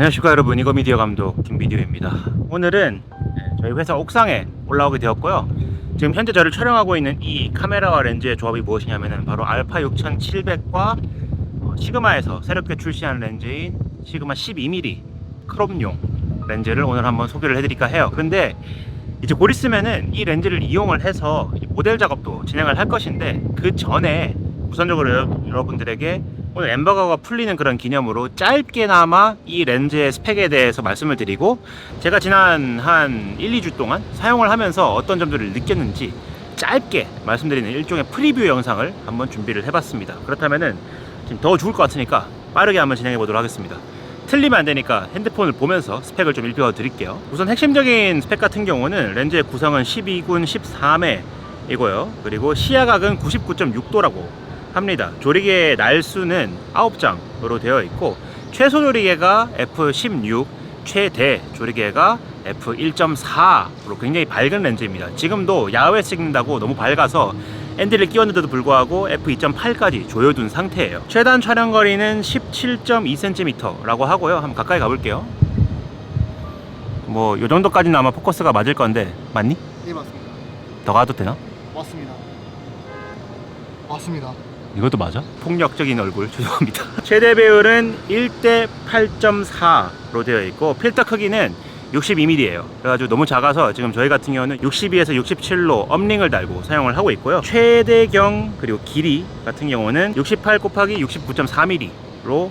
안녕하십니까 여러분. 이거 미디어 감독 김미디어입니다. 오늘은 네, 저희 회사 옥상에 올라오게 되었고요. 지금 현재 저를 촬영하고 있는 이 카메라와 렌즈의 조합이 무엇이냐면 바로 알파 6700과 어, 시그마에서 새롭게 출시한 렌즈인 시그마 12mm 크롬용 렌즈를 오늘 한번 소개를 해드릴까 해요. 근데 이제 곧 있으면은 이 렌즈를 이용을 해서 이 모델 작업도 진행을 할 것인데 그 전에 우선적으로 여러- 여러분들에게 오늘 엠버거가 풀리는 그런 기념으로 짧게나마 이 렌즈의 스펙에 대해서 말씀을 드리고 제가 지난 한 1, 2주 동안 사용을 하면서 어떤 점들을 느꼈는지 짧게 말씀드리는 일종의 프리뷰 영상을 한번 준비를 해봤습니다. 그렇다면은 지금 더 좋을 것 같으니까 빠르게 한번 진행해 보도록 하겠습니다. 틀리면 안 되니까 핸드폰을 보면서 스펙을 좀 읽혀 드릴게요. 우선 핵심적인 스펙 같은 경우는 렌즈의 구성은 12군 13회이고요. 그리고 시야각은 99.6도라고 합니다. 조리개 날수는 9장으로 되어 있고 최소 조리개가 f16, 최대 조리개가 f1.4로 굉장히 밝은 렌즈입니다. 지금도 야외 찍는다고 너무 밝아서 앤디를 끼웠는데도 불구하고 f2.8까지 조여둔 상태예요. 최단 촬영 거리는 17.2cm라고 하고요. 한번 가까이 가볼게요. 뭐이 정도까지는 아마 포커스가 맞을 건데 맞니? 네 맞습니다. 더 가도 되나? 맞습니다. 맞습니다. 이것도 맞아? 폭력적인 얼굴 죄송합니다. 최대 배율은 1대 8.4로 되어 있고 필터 크기는 62mm예요. 그래가지고 너무 작아서 지금 저희 같은 경우는 62에서 67로 업링을 달고 사용을 하고 있고요. 최대경 그리고 길이 같은 경우는 68 곱하기 69.4mm로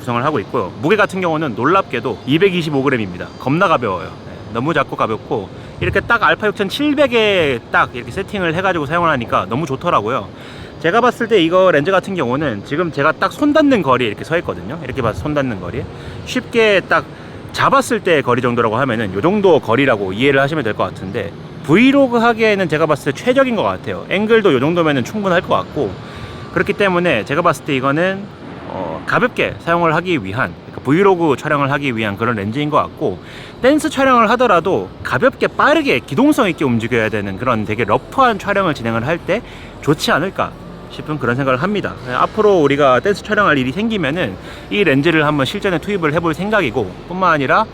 구성을 하고 있고요. 무게 같은 경우는 놀랍게도 225g입니다. 겁나 가벼워요. 네, 너무 작고 가볍고 이렇게 딱 알파 6700에 딱 이렇게 세팅을 해가지고 사용을 하니까 너무 좋더라고요. 제가 봤을 때 이거 렌즈 같은 경우는 지금 제가 딱 손 닿는 거리에 이렇게 서 있거든요. 이렇게 봐서 손 닿는 거리에 쉽게 딱 잡았을 때 거리 정도라고 하면은 요 정도 거리라고 이해를 하시면 될 것 같은데 브이로그 하기에는 제가 봤을 때 최적인 것 같아요. 앵글도 요 정도면은 충분할 것 같고 그렇기 때문에 제가 봤을 때 이거는 어, 가볍게 사용을 하기 위한 그러니까 브이로그 촬영을 하기 위한 그런 렌즈인 것 같고 댄스 촬영을 하더라도 가볍게 빠르게 기동성 있게 움직여야 되는 그런 되게 러프한 촬영을 진행을 할 때 좋지 않을까 싶은 그런 생각을 합니다. 네, 앞으로 우리가 댄스 촬영할 일이 생기면은 이 렌즈를 한번 실전에 투입을 해볼 생각이고 뿐만 아니라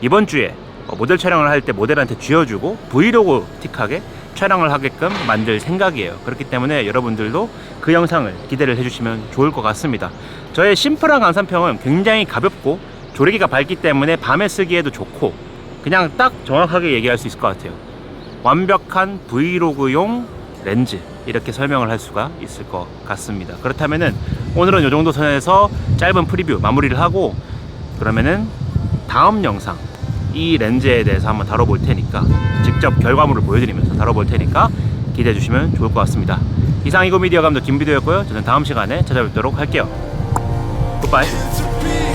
이번 주에 어, 모델 촬영을 할 때 모델한테 쥐어주고 브이로그 틱하게 촬영을 하게끔 만들 생각이에요. 그렇기 때문에 여러분들도 그 영상을 기대를 해주시면 좋을 것 같습니다. 저의 심플한 강산평은 굉장히 가볍고 조리기가 밝기 때문에 밤에 쓰기에도 좋고 그냥 딱 정확하게 얘기할 수 있을 것 같아요. 완벽한 브이로그용 렌즈 이렇게 설명을 할 수가 있을 것 같습니다. 그렇다면은 오늘은 이 정도 선에서 짧은 프리뷰 마무리를 하고 그러면은 다음 영상 이 렌즈에 대해서 한번 다뤄볼 테니까 직접 결과물을 보여드리면서 다뤄볼 테니까 기대해 주시면 좋을 것 같습니다. 이상 이고 미디어 감독 김비도였고요. 저는 다음 시간에 찾아뵙도록 할게요. 굿바이.